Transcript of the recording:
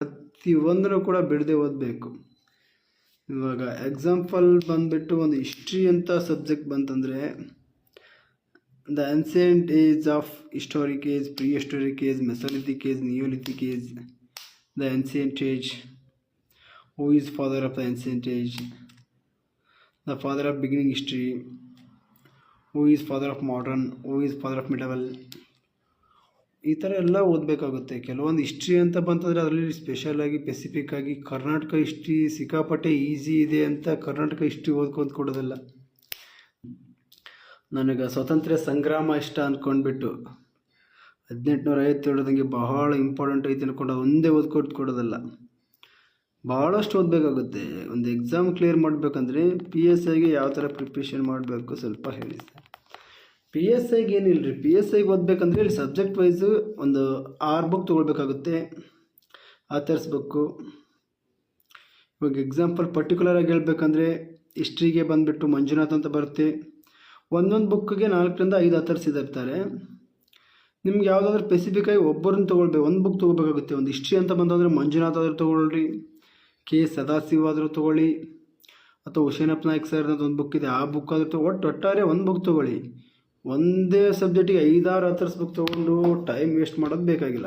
ಪ್ರತಿಯೊಂದನ್ನು ಕೂಡ ಬಿಡದೆ ಓದಬೇಕು. ಇವಾಗ ಎಕ್ಸಾಂಪಲ್ ಬಂದುಬಿಟ್ಟು ಒಂದು ಹಿಸ್ಟ್ರಿ ಅಂತ ಸಬ್ಜೆಕ್ಟ್ ಬಂತಂದರೆ the ancient age of historic age pre historic age mesolithic age neolithic age the ancient age who is father of the ancient age the father of beginning history who is father of modern who is father of medieval ಈ ಥರ ಎಲ್ಲ ಓದಬೇಕಾಗುತ್ತೆ. ಕೆಲವೊಂದು history ಅಂತ ಬಂತಂದರೆ ಅದರಲ್ಲಿ ಸ್ಪೆಷಲಾಗಿ Pacific ಆಗಿ Karnataka history, ಸಿಕ್ಕಾಪಟ್ಟೆ ಈಸಿ ಇದೆ ಅಂತ ಕರ್ನಾಟಕ ಹಿಸ್ಟ್ರಿ ಓದ್ಕೊಂತ ಕೊಡೋದಲ್ಲ. ನನಗೆ ಸ್ವಾತಂತ್ರ್ಯ ಸಂಗ್ರಾಮ ಇಷ್ಟ ಅಂದ್ಕೊಂಡ್ಬಿಟ್ಟು ಹದಿನೆಂಟುನೂರ ಐವತ್ತೇಳದಂಗೆ ಬಹಳ ಇಂಪಾರ್ಟೆಂಟ್ ಐತೆ ಅಂದ್ಕೊಂಡು ಒಂದೇ ಓದ್ಕೊಟ್ಟು ಕೊಡೋದಲ್ಲ. ಭಾಳಷ್ಟು ಓದಬೇಕಾಗುತ್ತೆ. ಒಂದು ಎಕ್ಸಾಮ್ ಕ್ಲಿಯರ್ ಮಾಡಬೇಕಂದ್ರೆ ಪಿ ಎಸ್ ಐಗೆ ಯಾವ ಥರ ಪ್ರಿಪ್ರೇಷನ್ ಮಾಡಬೇಕು ಸ್ವಲ್ಪ ಹೇಳಿ ಸರ್. ಪಿ ಎಸ್ ಐಗೆ ಏನಿಲ್ಲ ರೀ ಪಿ ಎಸ್ ಐಗೆ ಓದಬೇಕಂದ್ರೆ ಇಲ್ಲಿ ಸಬ್ಜೆಕ್ಟ್ ವೈಸು ಒಂದು ಆರು ಬುಕ್ ತೊಗೊಳ್ಬೇಕಾಗುತ್ತೆ. ಆಥರ್ಸ್ ಬುಕ್ಕು ಇವಾಗ ಎಕ್ಸಾಂಪಲ್ ಪರ್ಟಿಕ್ಯುಲರಾಗಿ ಹೇಳ್ಬೇಕಂದ್ರೆ ಹಿಸ್ಟ್ರಿಗೆ ಬಂದುಬಿಟ್ಟು ಮಂಜುನಾಥ್ ಅಂತ ಬರುತ್ತೆ. ಒಂದೊಂದು ಬುಕ್ಕಿಗೆ ನಾಲ್ಕರಿಂದ ಐದು ಆಥರ್ಸ್ ಇರ್ತಾರೆ ನಿಮ್ಗೆ ಯಾವುದಾದ್ರೂ ಸ್ಪೆಸಿಫಿಕ್ಕಾಗಿ ಒಬ್ಬರನ್ನ ತೊಗೊಳ್ಬೇಕು, ಒಂದು ಬುಕ್ ತೊಗೋಬೇಕಾಗುತ್ತೆ ಒಂದು ಹಿಸ್ಟ್ರಿ ಅಂತ ಬಂತಂದರೆ ಮಂಜುನಾಥ್ ಆದರೂ ತೊಗೊಳ್ರಿ, ಕೆ ಸದಾಶಿವ ಆದರೂ ತೊಗೊಳ್ಳಿ, ಅಥವಾ ಹುಷೇನಪ್ಪ ಸರ್ ಅನ್ನೋದು ಒಂದು ಬುಕ್ ಇದೆ, ಆ ಬುಕ್ ಆದರೂ ಒಟ್ಟು ಒಟ್ಟಾರೆ ಒಂದು ಬುಕ್ ತೊಗೊಳ್ಳಿ. ಒಂದೇ ಸಬ್ಜೆಕ್ಟಿಗೆ ಐದಾರು ಆಥರ್ಸ್ ಬುಕ್ ತೊಗೊಂಡು ಟೈಮ್ ವೇಸ್ಟ್ ಮಾಡೋದು ಬೇಕಾಗಿಲ್ಲ.